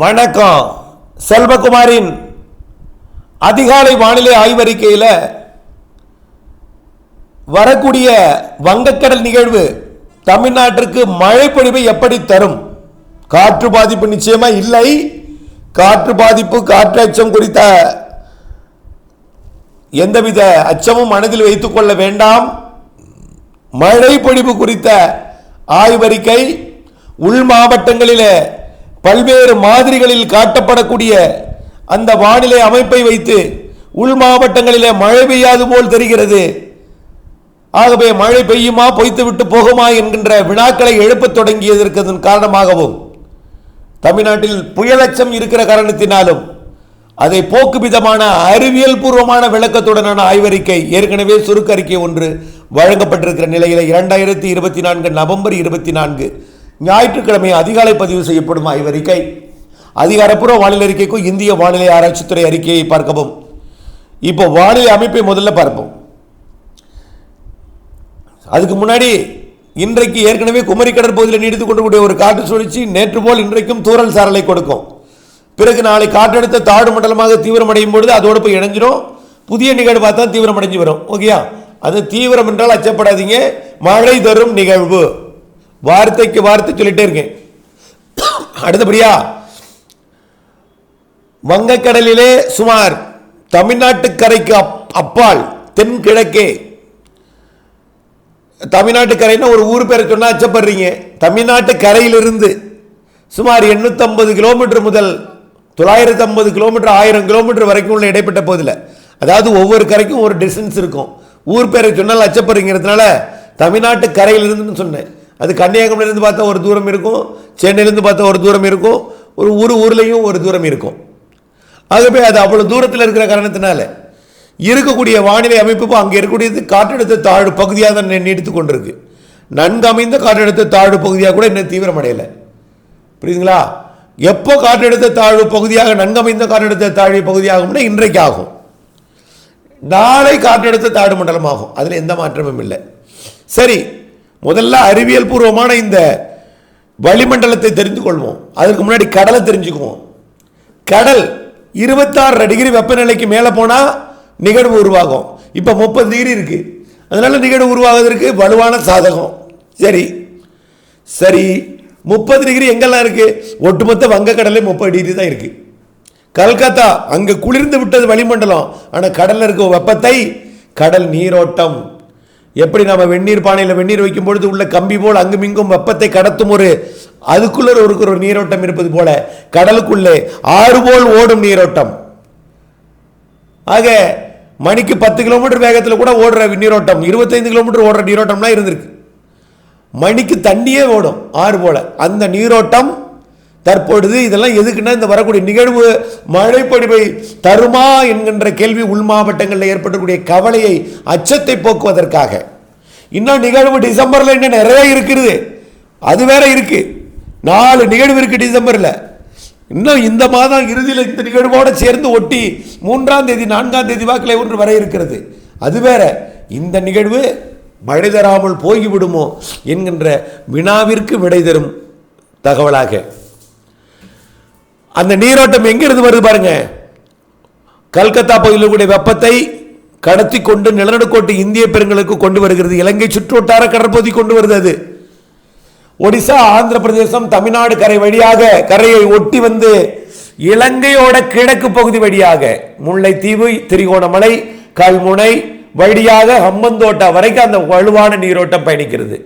வணக்கம். செல்வகுமாரின் அதிகாலை வானிலை ஆய்வறிக்கையில் வரக்கூடிய வங்கக்கடல் நிகழ்வு தமிழ்நாட்டிற்கு மழைப்பொழிவை எப்படி தரும்? காற்று பாதிப்பு நிச்சயமா இல்லை. காற்று பாதிப்பு காற்று அச்சம் குறித்த எந்தவித அச்சமும் மனதில் வைத்துக் கொள்ள வேண்டாம். மழை பொழிவு குறித்த ஆய்வறிக்கை உள் மாவட்டங்களிலே பல்வேறு மாதிரிகளில் காட்டப்படக்கூடிய அந்த வானிலை அமைப்பை வைத்து உள் மாவட்டங்களிலே மழை பெய்யாது போல் தெரிகிறது. ஆகவே மழை பெய்யுமா பொய்த்து விட்டு போகுமா என்கின்ற வினாக்களை எழுப்பத் தொடங்கியதற்கதன் காரணமாகவும் தமிழ்நாட்டில் புயலச்சம் இருக்கிற காரணத்தினாலும் அதை போக்கு விதமான அறிவியல் பூர்வமான விளக்கத்துடனான ஆய்வறிக்கை ஏற்கனவே சுருக்க அறிக்கை ஒன்று வழங்கப்பட்டிருக்கிற நிலையில் இரண்டாயிரத்தி இருபத்தி நான்கு நவம்பர் இருபத்தி நான்கு ஞாயிற்றுக்கிழமை அதிகாலை பதிவு செய்யப்படும் ஆய்வறிக்கை அதிகாரப்பூர்வ வானிலை அறிக்கைக்கும் இந்திய வானிலை ஆராய்ச்சித்துறை அறிக்கையை பார்க்கவும். இப்போ வானிலை அமைப்பை முதல்ல பார்ப்போம். அதுக்கு முன்னாடி இன்றைக்கு ஏற்கனவே குமரி கடற்பகுதியில் நீடித்து கொண்டுக்கூடிய ஒரு காற்று சுழற்சி நேற்று போல் இன்றைக்கும் தூறல் சாரலை கொடுக்கும். பிறகு நாளை காற்றழுத்த தாழ்வு மண்டலமாக தீவிரமடையும் பொழுது அதோடு போய் இணைஞ்சிடும் புதிய நிகழ்வு பார்த்தா தீவிரமடைஞ்சு வரும். ஓகேயா? அது தீவிரம் என்றால் அச்சப்படாதீங்க. மழை தரும் நிகழ்வு. வார்த்தைக்கு வார்த்தை சொல்லிட்டே இருக்கேன். அடுத்தபடியா வங்கக்கடலிலே சுமார் தமிழ்நாட்டு கரைக்கு அப்- அப்பால் தென்கிழக்கே. தமிழ்நாட்டு கரைன்னா ஒரு ஊர் பேரை சொன்னா அச்சப்படுறீங்க. தமிழ்நாட்டு கரையிலிருந்து சுமார் 850 கிலோமீட்டர் முதல் தொள்ளாயிரத்தி ஐம்பது கிலோமீட்டர் ஆயிரம் கிலோமீட்டர் வரைக்கும் உள்ள இடைப்பட்ட பகுதியில். அதாவது ஒவ்வொரு கரைக்கும் ஒரு டிஸ்டன்ஸ் இருக்கும். ஊர் பேரை சொன்னால் அச்சப்படுறீங்கிறதுனால தமிழ்நாட்டு கரையிலிருந்துன்னு சொன்னேன். அது கன்னியாகுமரியிலேருந்து பார்த்தா ஒரு தூரம் இருக்கும் சென்னையிலேருந்து பார்த்தா ஒரு தூரம் இருக்கும் ஒரு ஊர் ஊர்லேயும் ஒரு தூரம் இருக்கும். ஆகவே அது அவ்வளோ தூரத்தில் இருக்கிற காரணத்தினால இருக்கக்கூடிய வானிலை அமைப்பு அங்கே இருக்கக்கூடியது காற்றழுத்த தாழ்வு பகுதியாக தான் நீடித்து கொண்டிருக்கு. நன்கு அமைந்த காற்றழுத்த தாழ்வு பகுதியாக கூட இன்னும் தீவிரமடையலை. புரியுதுங்களா? எப்போ காற்றழுத்த தாழ்வு பகுதியாக நன்கமைந்த காற்றழுத்த தாழ்வு பகுதியாகும்னா இன்றைக்கு ஆகும் நாளை காற்றழுத்த தாழ்வு மண்டலம் ஆகும் அதில் எந்த மாற்றமும் இல்லை. சரி முதல்ல அறிவியல் பூர்வமான இந்த வளிமண்டலத்தை தெரிந்து கொள்வோம். அதற்கு முன்னாடி கடலை தெரிஞ்சுக்குவோம். கடல் இருபத்தாறு டிகிரி வெப்பநிலைக்கு மேலே போனால் நிகழ்வு உருவாகும். இப்போ முப்பது டிகிரி இருக்கு. அதனால நிகழ்வு உருவாகுவதற்கு வலுவான சாதகம். சரி. சரி. முப்பது டிகிரி எங்கெல்லாம் இருக்கு? ஒட்டுமொத்த வங்கக்கடலே முப்பது டிகிரி தான் இருக்கு. கல்கத்தா அங்கே குளிர்ந்து விட்டது வளிமண்டலம். ஆனால் கடலில் இருக்க வெப்பத்தை கடல் நீரோட்டம். எப்படி நம்ம வெந்நீர் பானையில் வெந்நீர் வைக்கும் பொழுது உள்ள கம்பி போல் அங்குமிங்கும் வெப்பத்தை கடத்தும் ஒரு அதுக்குள்ள இருக்கிற ஒரு நீரோட்டம் இருப்பது போல கடலுக்குள்ளே ஆறு போல் ஓடும் நீரோட்டம். ஆக மணிக்கு பத்து கிலோமீட்டர் வேகத்தில் கூட ஓடுற நீரோட்டம் இருபத்தைந்து கிலோமீட்டர் ஓடுற நீரோட்டம்லாம் இருந்திருக்கு. மணிக்கு தண்ணியே ஓடும் ஆறு போல. அந்த நீரோட்டம் தற்பொழுது இதெல்லாம் எதுக்குன்னா இந்த வரக்கூடிய நிகழ்வு மழைப்பொழிவை தருமா என்கின்ற கேள்வி உள் மாவட்டங்களில் ஏற்படக்கூடிய கவலையை அச்சத்தை போக்குவதற்காக. இன்னும் நிகழ்வு டிசம்பரில் இன்னும் நிறைய இருக்குது. அது வேற இருக்கு. நாலு நிகழ்வு இருக்கு டிசம்பரில். இன்னும் இந்த மாதம் இறுதியில் இந்த நிகழ்வோடு சேர்ந்து ஒட்டி மூன்றாம் தேதி நான்காம் தேதி வாக்கில் ஒன்று வர இருக்கிறது. அது வேற. இந்த நிகழ்வு மழை தராமல் போய்விடுமோ என்கின்ற வினாவிற்கு விடை தரும் தகவலாக. அந்த நீரோட்டம் எங்கிருந்து வருது பாருங்க? கல்கத்தா பகுதியில் கூடிய வெப்பத்தை கடத்தி கொண்டு நிலநடுக்கோட்டு இந்திய பெருங்களுக்கு கொண்டு வருகிறது. இலங்கை சுற்றுவட்டார கடற்பகுதி கொண்டு வருது அது. ஒடிசா ஆந்திர பிரதேசம் தமிழ்நாடு கரை வழியாக கரையை ஒட்டி வந்து இலங்கையோட கிழக்கு பகுதி வழியாக முல்லைத்தீவு திரிகோணமலை கல்முனை வழியாக ஹம்மந்தோட்டா வரைக்கும் அந்த வலுவான நீரோட்டம் பயணிக்கிறது.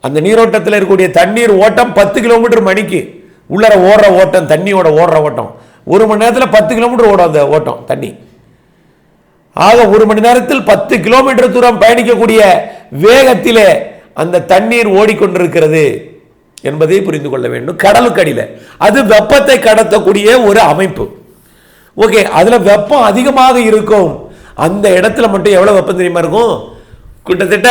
அந்த நீரோட்டத்தில் இருக்கக்கூடிய தண்ணீர் ஓட்டம் பத்து கிலோமீட்டர் மணிக்கு. உள்ளர ஓடுற ஓட்டம் தண்ணியோட ஓடுற ஓட்டம். ஒரு மணி நேரத்தில் பத்து கிலோமீட்டர் ஓடும் அந்த ஓட்டம் தண்ணி. ஆக ஒரு மணி நேரத்தில் பத்து கிலோமீட்டர் தூரம் பயணிக்கக்கூடிய வேகத்திலே அந்த தண்ணீர் ஓடிக்கொண்டிருக்கிறது என்பதை புரிந்து கொள்ள வேண்டும். கடலுக்கடியில் அது வெப்பத்தை கடத்தக்கூடிய ஒரு அமைப்பு. ஓகே அதில் வெப்பம் அதிகமாக இருக்கும். அந்த இடத்துல மட்டும் எவ்வளோ வெப்பம் தெரியுமா இருக்கும்? கிட்டத்தட்ட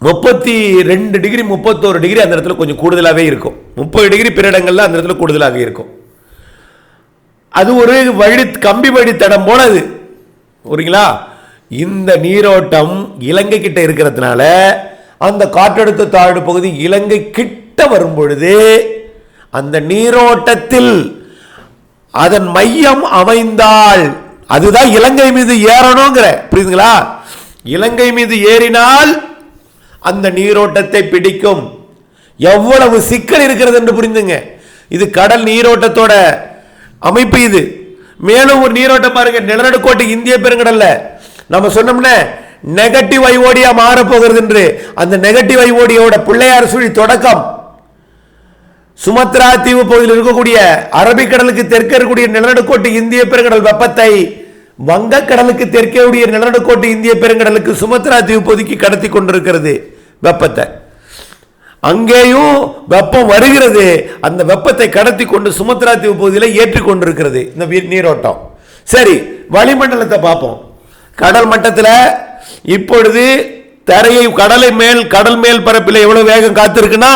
முப்பத்தி ரெண்டு டிகிரி முப்பத்தோரு டிகிரி அந்த இடத்துல கொஞ்சம் கூடுதலாகவே இருக்கும். முப்பது டிகிரி பிற இடங்கள்ல அந்த இடத்துல கூடுதலாக இருக்கும். அது ஒரு வழி கம்பி வழி தடம் போல அது. புரியுங்களா? இந்த நீரோட்டம் இலங்கை கிட்ட இருக்கிறதுனால அந்த காற்றழுத்த தாழ்வு பகுதி இலங்கை கிட்ட வரும் பொழுது அந்த நீரோட்டத்தில் அதன் மையம் அமைந்தால் அதுதான் இலங்கை மீது ஏறணுங்கிற. புரியுதுங்களா? இலங்கை மீது ஏறினால் அந்த நீரோட்டத்தை பிடிக்கும். எவ்வளவு சிக்கல் இருக்கிறது என்று புரிந்துங்க. இது கடல் நீரோட்டத்தோட அமைப்பு இது. மேலும் ஒரு நீரோட்டம் பாருங்க நிலநடுக்கோட்டு இந்திய பெருங்கடல்ல. நம்ம சொன்னோம்னா நெகட்டிவ் ஐஓடியா மாறப்போகிறது என்று. அந்த நெகட்டிவ் ஐஓடியோட பிள்ளையார் சுழி தொடக்கம். சுமத்ரா தீவு பகுதியில் இருக்கக்கூடிய அரபிக்கடலுக்கு தெற்கே இருக்கக்கூடிய நிலநடுக்கோட்டு இந்திய பெருங்கடல் வெப்பத்தை வங்கக்கடலுக்கு தெற்கே உடைய நிலநடுக்கோட்டு இந்திய பெருங்கடலுக்கு சுமத்ரா தீவு பகுதிக்கு கடத்தி கொண்டிருக்கிறது. வெப்பத்தை. அங்கேயும் வெப்பம் வருகிறது. அந்த வெப்பத்தை கடத்தி கொண்டு சுமத்ரா தீவு பகுதியில் ஏற்றி கொண்டிருக்கிறது இந்த நீரோட்டம். சரி வளிமண்டலத்தை பார்ப்போம். கடல் மட்டத்தில் இப்பொழுது தரையை கடலை மேல் கடல் மேல் பரப்பில் எவ்வளோ வேகம் காத்திருக்குன்னா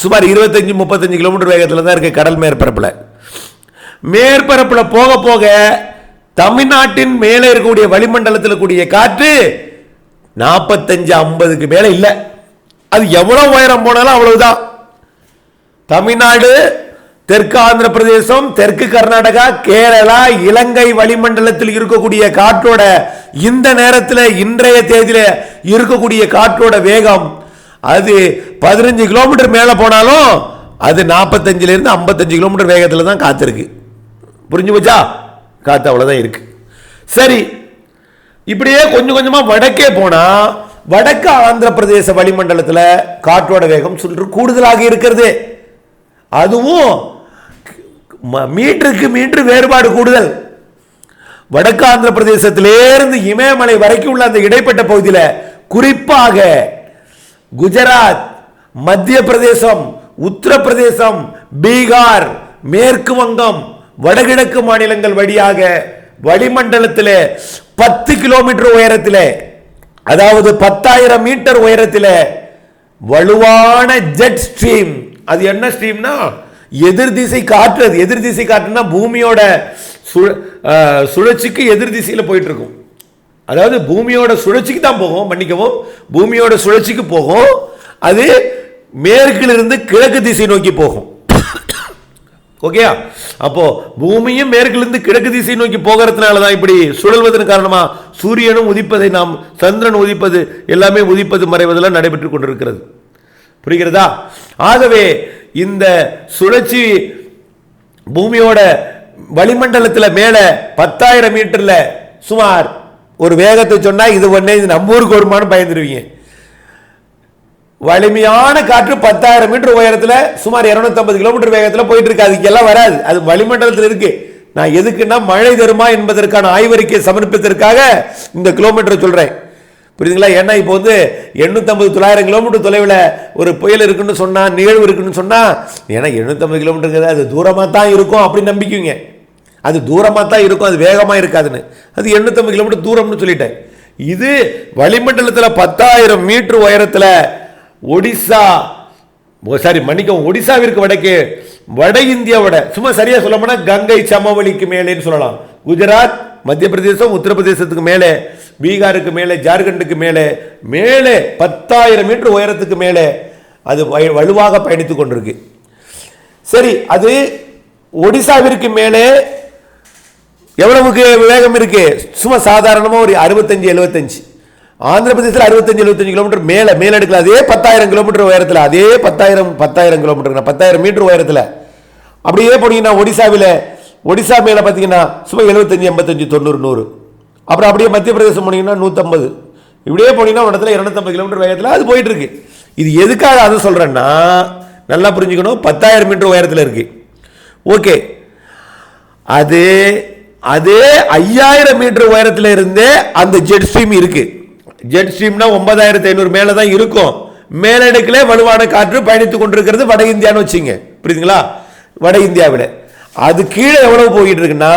சுமார் இருபத்தஞ்சு முப்பத்தஞ்சு கிலோமீட்டர் வேகத்தில் தான் இருக்குது கடல் மேற்பரப்பில். மேற்பரப்பில் போக போக தமிழ்நாட்டின் மேலே இருக்கக்கூடிய வளிமண்டலத்தில் கூடிய காற்று நாற்பத்தஞ்சு ஐம்பதுக்கு மேலே இல்லை. அது எவ்வளோ உயரம் போனாலும் அவ்வளவுதான். தமிழ்நாடு தெற்கு ஆந்திர பிரதேசம் தெற்கு கர்நாடகா கேரளா இலங்கை வளிமண்டலத்தில் இருக்கக்கூடிய காற்றோட இந்த நேரத்தில் இன்றைய தேதியில் இருக்கக்கூடிய காற்றோட வேகம் அது பதினஞ்சு கிலோமீட்டர் மேலே போனாலும் அது நாற்பத்தஞ்சிலேருந்து ஐம்பத்தஞ்சு கிலோமீட்டர் வேகத்தில் தான் காத்திருக்கு. புரிஞ்சு போச்சா? காற்று அவ்வளோதான் இருக்கு. சரி இப்படியே கொஞ்சம் கொஞ்சமாக வடக்கே போனால் வடக்கு ஆந்திர பிரதேச வளிமண்டலத்தில் காற்றோட வேகம் சுற்று கூடுதலாக இருக்கிறது. அதுவும் ம- மீட்டருக்கு மீட்டர் வேறுபாடு கூடுதல். வடக்கு ஆந்திர பிரதேசத்திலேருந்து இமயமலை வரைக்கும் உள்ள அந்த இடைப்பட்ட பகுதியில் குறிப்பாக குஜராத் மத்திய பிரதேசம் உத்தரப்பிரதேசம் பீகார் மேற்கு வங்கம் வடகிழக்கு மாநிலங்கள் வழியாக வளிமண்டலத்தில் பத்து கிலோமீட்டர் உயரத்தில் அதாவது பத்தாயிரம் மீட்டர் உயரத்தில் வலுவான ஜெட் ஸ்ட்ரீம் அது என்ன ஸ்ட்ரீம்னா எதிர் திசை காற்று. அது எதிர் திசை காற்றுனா பூமியோட சுழற்சிக்கு எதிர் திசையில் போயிட்டு இருக்கும் அதாவது பூமியோட சுழற்சிக்கு தான் போகும் மன்னிக்கவும். பூமியோட சுழற்சிக்கு போகும். அது மேற்கிலிருந்து கிழக்கு திசை நோக்கி போகும். ஓகேயா அப்போ பூமியும் மேற்கிலிருந்து கிழக்கு திசை நோக்கி போகிறதுனால தான் இப்படி சுழல்வதன் காரணமா சூரியனும் உதிப்பதை நாம் சந்திரன் உதிப்பது எல்லாமே உதிப்பது மறைவதெல்லாம் நடைபெற்று கொண்டிருக்கிறது. புரிகிறதா? ஆகவே இந்த சுழற்சி பூமியோட வளிமண்டலத்தில் மேலே பத்தாயிரம் மீட்டரில் சுமார் ஒரு வேகத்தை சொன்னால் இது ஒன்றே இது நம்ம ஊருக்கு வருமானு பயந்துருவீங்க. வலிமையான காற்று பத்தாயிரம் மீட்டர் உயரத்தில் சுமார் 250 கிலோமீட்டர் வேகத்தில் போயிட்டு இருக்கு அதுக்கு எல்லாம் வராது. அது வளிமண்டலத்தில் இருக்கு. நான் எதுக்குன்னா மழை தருமா என்பதற்கான ஆய்வறிக்கை சமர்ப்பித்ததற்காக இந்த கிலோமீட்டர் சொல்றேன். புரியுதுங்களா? ஏன்னா இப்போ வந்து எண்ணூத்தம்பது தொள்ளாயிரம் கிலோமீட்டர் தொலைவில் ஒரு புயல் இருக்குன்னு சொன்னால் நிகழ்வு இருக்குன்னு சொன்னால் ஏன்னா எண்ணூத்தம்பது கிலோமீட்டருங்கிறது அது தூரமாக தான் இருக்கும் அப்படின்னு நம்பிக்கைங்க அது தூரமாக தான் இருக்கும். அது வேகமாக இருக்காதுன்னு. அது எண்ணூத்தம்பது கிலோமீட்டர் தூரம்னு சொல்லிட்டேன். இது வளிமண்டலத்தில் பத்தாயிரம் மீட்டர் உயரத்தில் ஒடிசா. சாரி மன்னிக்கவும் ஒடிசாவிற்கு வடக்கே வட இந்தியாவோட சும்மா சரியா சொல்ல போனால் கங்கை சமவெளிக்கு மேலேன்னு சொல்லலாம். குஜராத் மத்திய பிரதேசம் உத்தரப்பிரதேசத்துக்கு மேலே பீகாருக்கு மேலே ஜார்க்கண்டுக்கு மேலே மேலே பத்தாயிரம் மீட்டர் உயரத்துக்கு மேலே அது வலுவாக பயணித்து கொண்டிருக்கு. சரி அது ஒடிசாவிற்கு மேலே எவ்வளவுக்கு வேகம் இருக்கு? சும்மா சாதாரணமாக ஒரு அறுபத்தஞ்சு எழுபத்தஞ்சு. ஆந்திர பிரதேசத்தில் அறுபத்தஞ்சு எழுபத்தஞ்சு கிலோமீட்டர் மேலே மேலடுக்கல அதே பத்தாயிரம் கிலோமீட்டர் உயரத்தில் அதே பத்தாயிரம் பத்தாயிரம் கிலோமீட்டர் பத்தாயிரம் மீட்டர் உயரத்தில். அப்படியே போனீங்கன்னா ஒடிசாவில் ஒடிசா மேலே பார்த்தீங்கன்னா சும்மா எழுபத்தஞ்சு எண்பத்தஞ்சு தொண்ணூறு நூறு. அப்புறம் அப்படியே மத்திய பிரதேசம் போனீங்கன்னா நூற்றம்பது இப்படியே போனீங்கன்னா ஒரு இடத்துல இரநூத்தம்பது கிலோமீட்டர் வேகத்தில் அது போயிட்டு இருக்கு. இது எதுக்காக அதை சொல்கிறேன்னா நல்லா புரிஞ்சுக்கணும். பத்தாயிரம் மீட்டர் உயரத்தில் இருக்கு. ஓகே. அது அதே ஐயாயிரம் மீட்டர் உயரத்தில் இருந்தே அந்த ஜெட் ஸ்ட்ரீம் இருக்குது ஜெட் ஸ்ட்ரீம்னா ஒன்பதாயிரத்தி ஐநூறு மேலே தான் இருக்கும். மேலடுக்கிலே வலுவான காற்று பயணித்துக் கொண்டிருக்கிறது வட இந்தியான்னு வச்சுங்க. புரியுதுங்களா? வட இந்தியாவில். அது கீழே எவ்வளவு போயிட்டு இருக்குன்னா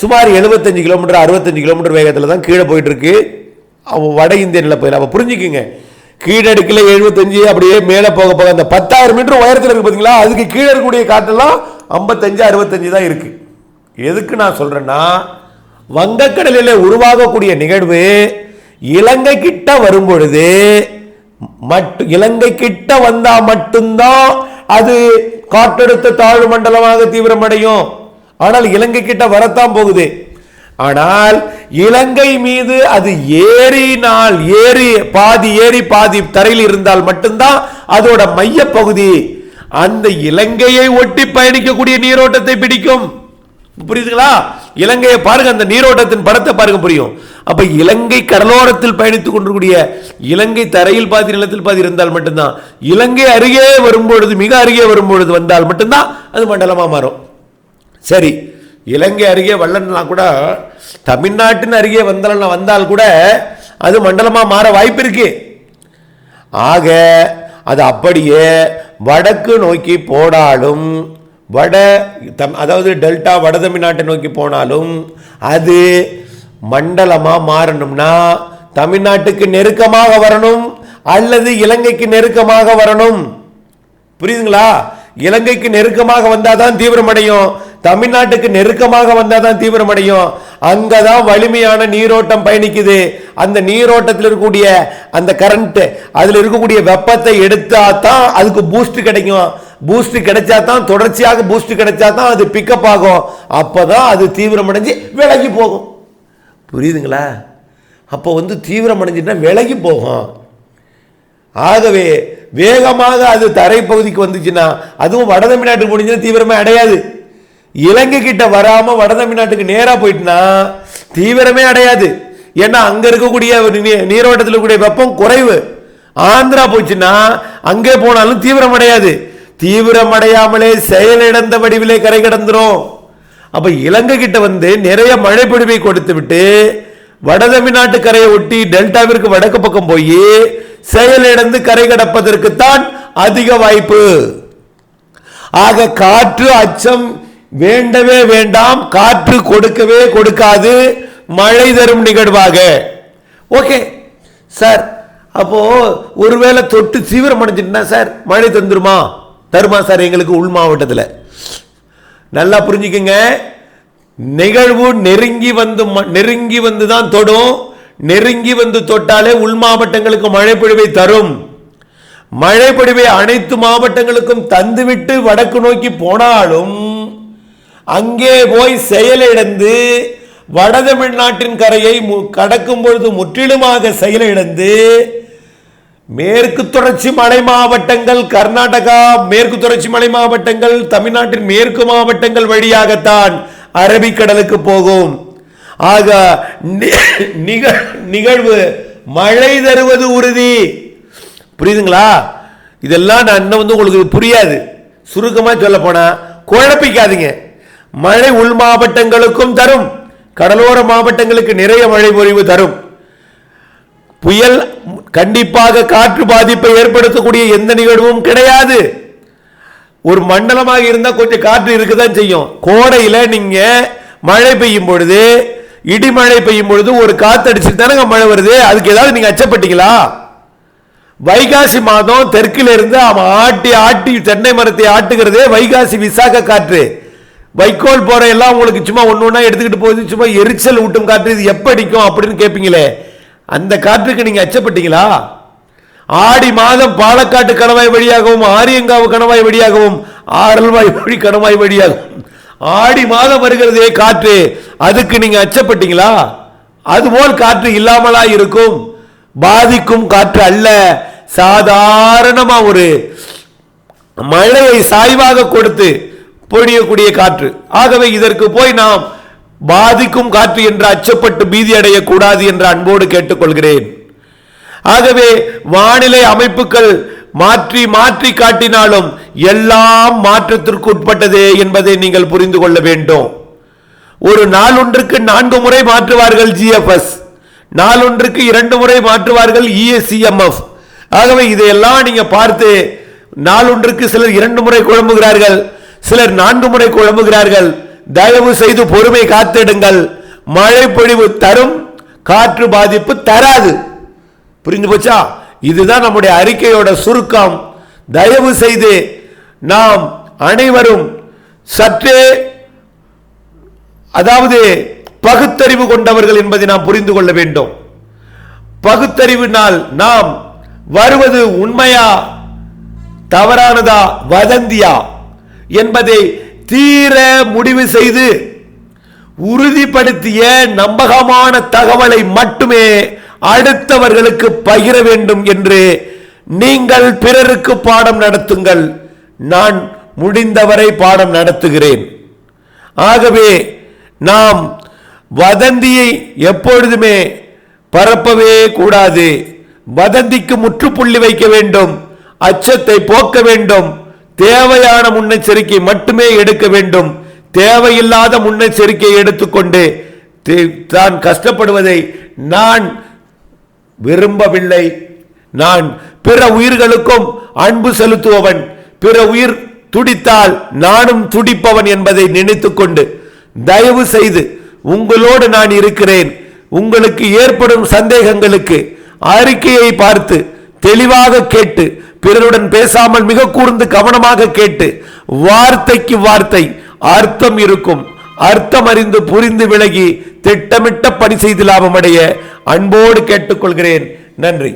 சுமார் 75 கிலோமீட்டர் அறுபத்தஞ்சு கிலோமீட்டர் வேகத்தில் தான் கீழே போயிட்டு இருக்கு வட இந்திய நிலப்பகுதியில் அப்போ புரிஞ்சுக்குங்க. கீழடுக்கில் எழுபத்தஞ்சு அப்படியே மேலே போக போக அந்த பத்தாயிரம் மீட்டர் உயரத்தில் இருக்கு பார்த்தீங்களா அதுக்கு கீழே இருக்கக்கூடிய காற்றெல்லாம் ஐம்பத்தஞ்சு அறுபத்தஞ்சு தான் இருக்கு. எதுக்கு நான் சொல்றேன்னா வங்கக்கடலில் உருவாகக்கூடிய நிகழ்வு இலங்கை கிட்ட வரும் பொழுது இலங்கை கிட்ட வந்தா மட்டும்தான் அது காற்றழுத்த தாழ்வு மண்டலமாக தீவிரமடையும். ஆனால் இலங்கை கிட்ட வரத்தான் போகுது. ஆனால் இலங்கை மீது அது ஏறினால் ஏறி பாதி ஏறி பாதி தரையில் இருந்தால் மட்டும்தான் அதோட மைய பகுதி அந்த இலங்கையை ஒட்டி பயணிக்கக்கூடிய நீரோட்டத்தை பிடிக்கும். புரியுதுங்களா? இலங்கையை பாருங்க அந்த நீரோட்டத்தின் படத்தை பாருங்க புரியும். அப்ப இலங்கை கடலோரத்தில் பயணித்துக் கொண்டிருக்கூடிய இலங்கை தரையில் பாதி நிலத்தில் பாதி இருந்தால் மட்டும்தான் இலங்கை அருகே வரும்பொழுது மிக அருகே வரும்பொழுது வந்தால் மட்டும்தான் அது மண்டலமா மாறும். சரி இலங்கை அருகே வல்லன்னா கூட தமிழ்நாட்டின் அருகே வந்தலன்னா வந்தால் கூட அது மண்டலமா மாற வாய்ப்பு இருக்கு. ஆக அது அப்படியே வடக்கு நோக்கி போனாலும் வட தம் அதாவது டெல்டா வட தமிழ்நாட்டை நோக்கி போனாலும் அது மண்டலமாக மாறணும்னா தமிழ்நாட்டுக்கு நெருக்கமாக வரணும் அல்லது இலங்கைக்கு நெருக்கமாக வரணும். புரியுதுங்களா? இலங்கைக்கு நெருக்கமாக வந்தால் தான் தீவிரமடையும். தமிழ்நாட்டுக்கு நெருக்கமாக வந்தால் தான் தீவிரமடையும். அங்கதான் வலிமையான நீரோட்டம் பயணிக்குது. அந்த நீரோட்டத்தில் இருக்கக்கூடிய அந்த கரண்ட்டு அதில் இருக்கக்கூடிய வெப்பத்தை எடுத்தால் தான் அதுக்கு பூஸ்ட் கிடைக்கும். பூஸ்ட் கிடைச்சா தான் தொடர்ச்சியாக பூஸ்ட் கிடைச்சா தான் அது பிக்கப் ஆகும். அப்போ தான் அது தீவிரமடைஞ்சு விலகி போகும். புரியுதுங்களா? அப்போ வந்து தீவிரமடைஞ்சுன்னா விலகி போகும். ஆகவே வேகமாக அது தரைப்பகுதிக்கு வந்துச்சுன்னா அதுவும் வட தமிழ்நாட்டுக்கு முடிஞ்சுன்னா தீவிரமே அடையாது. இலங்கை கிட்ட வராமல் வட தமிழ்நாட்டுக்கு நேராக போயிட்டுனா தீவிரமே அடையாது. ஏன்னா அங்கே இருக்கக்கூடிய நீ- நீரோட்டத்தில் இருக்கக்கூடிய வெப்பம் குறைவு. ஆந்திரா போச்சுன்னா அங்கே போனாலும் தீவிரம் அடையாது தீவிரம் அடையாமலே செயலிழந்த வடிவிலே கரை கடந்துரும் அப்ப இலங்கை கிட்ட வந்து நிறைய மழை பொழிவை கொடுத்து விட்டு வட தமிழ்நாட்டு கரையை ஒட்டி டெல்டாவிற்கு வடக்கு பக்கம் போய் செயலிழந்து கரை கடப்பதற்குத்தான் அதிக வாய்ப்பு. ஆக காற்று அச்சம் வேண்டவே வேண்டாம். காற்று கொடுக்கவே கொடுக்காது. மழை தரும் நிகழ்வாக. Okay sir. அப்போ ஒருவேளை தொட்டு தீவிரம் அடைஞ்சிட்டுனா சார் மழை தந்துருமா? தருமா சார் எங்களுக்கு உள் மாவட்டத்தில்? நல்லா புரிஞ்சுக்கங்க. நிகழ்வு நெருங்கி வந்து ம- நெருங்கி வந்து தான் தொடும். நெருங்கி வந்து தொட்டாலே உள் மாவட்டங்களுக்கு மழைப்பொழிவை தரும். மழைப்பொழிவை அனைத்து மாவட்டங்களுக்கும் தந்துவிட்டு வடக்கு நோக்கி போனாலும் அங்கே போய் செயலிழந்து வட தமிழ்நாட்டின் கரையை மு- கடக்கும் பொழுது முற்றிலுமாக செயலிழந்து மேற்கு தொடர்ச்சி மலை மாவட்டங்கள் கர்நாடகா மேற்கு தொடர்ச்சி மலை மாவட்டங்கள் தமிழ்நாட்டின் மேற்கு மாவட்டங்கள் வழியாகத்தான் அரபிக்கடலுக்கு போகும். ஆக நிகழ்வு மழை தருவது உறுதி. புரியுதுங்களா? இதெல்லாம் நான் இன்னும் வந்து உங்களுக்கு புரியாது. சுருக்கமாக சொல்ல போனா குழப்பிக்காதீங்க. மழை உள் மாவட்டங்களுக்கும் தரும். கடலோர மாவட்டங்களுக்கு நிறைய மழை பொழிவு தரும். புயல் கண்டிப்பாக காற்று பாதிப்பை ஏற்படுத்தக்கூடிய எந்த நிகழ்வும் கிடையாது. ஒரு மண்டலமாக இருந்தால் கொஞ்சம் காற்று இருக்குதான் செய்யும். கோடையில் நீங்கள் மழை பெய்யும் பொழுது இடிமழை பெய்யும் பொழுது ஒரு காத்தடிச்சு தானங்க மழை வருது? அதுக்கு ஏதாவது நீங்கள் அச்சப்பட்டீங்களா? வைகாசி மாதம் தெற்கில் இருந்து அவன் ஆட்டி ஆட்டி தென்னை மரத்தை ஆட்டுகிறதே வைகாசி விசாக காற்று. வைக்கோல் போற எல்லாம் உங்களுக்கு சும்மா ஒன்று ஒன்றா எடுத்துக்கிட்டு போகுது சும்மா எரிச்சல் ஊட்டும் காற்று. இது எப்போ அடிக்கும் அப்படின்னு கேட்பீங்களே அந்த காற்றுக்கு நீங்க அச்சப்பட்டீங்களா? ஆடி மாதம் பாலக்காட்டு கணவாய் வழியாகவும் ஆரியங்காவு கணவாய் வழியாகவும் ஆரல்வாய் வழி கணவாய் வழியாகவும் ஆடி மாதம் வருகிறதே காற்று அதுக்கு நீங்க அச்சப்பட்டீங்களா? அதுபோல் காற்று இல்லாமலா இருக்கும்? பாதிக்கும் காற்று அல்ல. சாதாரணமா ஒரு மழையை சாய்வாக கொடுத்து பொழியக்கூடிய காற்று. ஆகவே இதற்கு போய் நாம் பாதிக்கும் காற்று என்று அச்சப்பட்டு பீதி அடையக்கூடாது என்று அன்போடு கேட்டுக்கொள்கிறேன். ஆகவே வானிலை அமைப்புகள் மாற்றி மாற்றி காட்டினாலும் எல்லாம் மாற்றத்திற்கு உட்பட்டதே என்பதை நீங்கள் புரிந்து கொள்ள வேண்டும். ஒரு நாளொன்றுக்கு நான்கு முறை மாற்றுவார்கள் ஜிஎஃப்எஸ் நாளொன்றுக்கு இரண்டு முறை மாற்றுவார்கள் இஎஸ்சிஎம்எஃப் ஆகவே இதையெல்லாம் நீங்க பார்த்து நாளொன்றுக்கு சிலர் இரண்டு முறை குழம்புகிறார்கள் சிலர் நான்கு முறை குழம்புகிறார்கள் தயவு செய்து பொறுமை காத்திடுங்கள். மழை பொழிவு தரும் காற்று பாதிப்பு தராது. புரிந்து போச்சா? இதுதான் நம்முடைய அறிக்கையோட சுருக்கம். தயவு செய்து நாம் அனைவரும் சற்றே அதாவது பகுத்தறிவு கொண்டவர்கள் என்பதை நாம் புரிந்து கொள்ள வேண்டும். பகுத்தறிவினால் நாம் வருவது உண்மையா தவறானதா வதந்தியா என்பதை தீர முடிவு செய்து உறுதிப்படுத்திய நம்பகமான தகவலை மட்டுமே அடுத்தவர்களுக்கு பகிர வேண்டும் என்று நீங்கள் பிறருக்கு பாடம் நடத்துங்கள். நான் முடிந்தவரை பாடம் நடத்துகிறேன். ஆகவே நாம் வதந்தியை எப்பொழுதுமே பரப்பவே கூடாது. வதந்திக்கு முற்றுப்புள்ளி வைக்க வேண்டும். அச்சத்தை போக்க வேண்டும். தேவையான முன்னெச்சரிக்கை மட்டுமே எடுக்க வேண்டும். தேவையில்லாத முன்னெச்சரிக்கை எடுத்துக்கொண்டு தே- தான் கஷ்டப்படுவதை நான் விரும்பவில்லை. நான் பிற உயிர்களுக்கும் அன்பு செலுத்துபவன் பிற உயிர் துடித்தால் நானும் துடிப்பவன் என்பதை நினைத்துக்கொண்டு தயவு செய்து உங்களோடு நான் இருக்கிறேன். உங்களுக்கு ஏற்படும் சந்தேகங்களுக்கு அறிக்கையை பார்த்து தெளிவாக கேட்டு பிறருடன் பேசாமல் மிக கூர்ந்து கவனமாக கேட்டு வார்த்தைக்கு வார்த்தை அர்த்தம் இருக்கும். அர்த்தம் அறிந்து புரிந்து விலகி திட்டமிட்ட பணி செய்து லாபமடைய அன்போடு கேட்டுக்கொள்கிறேன். நன்றி.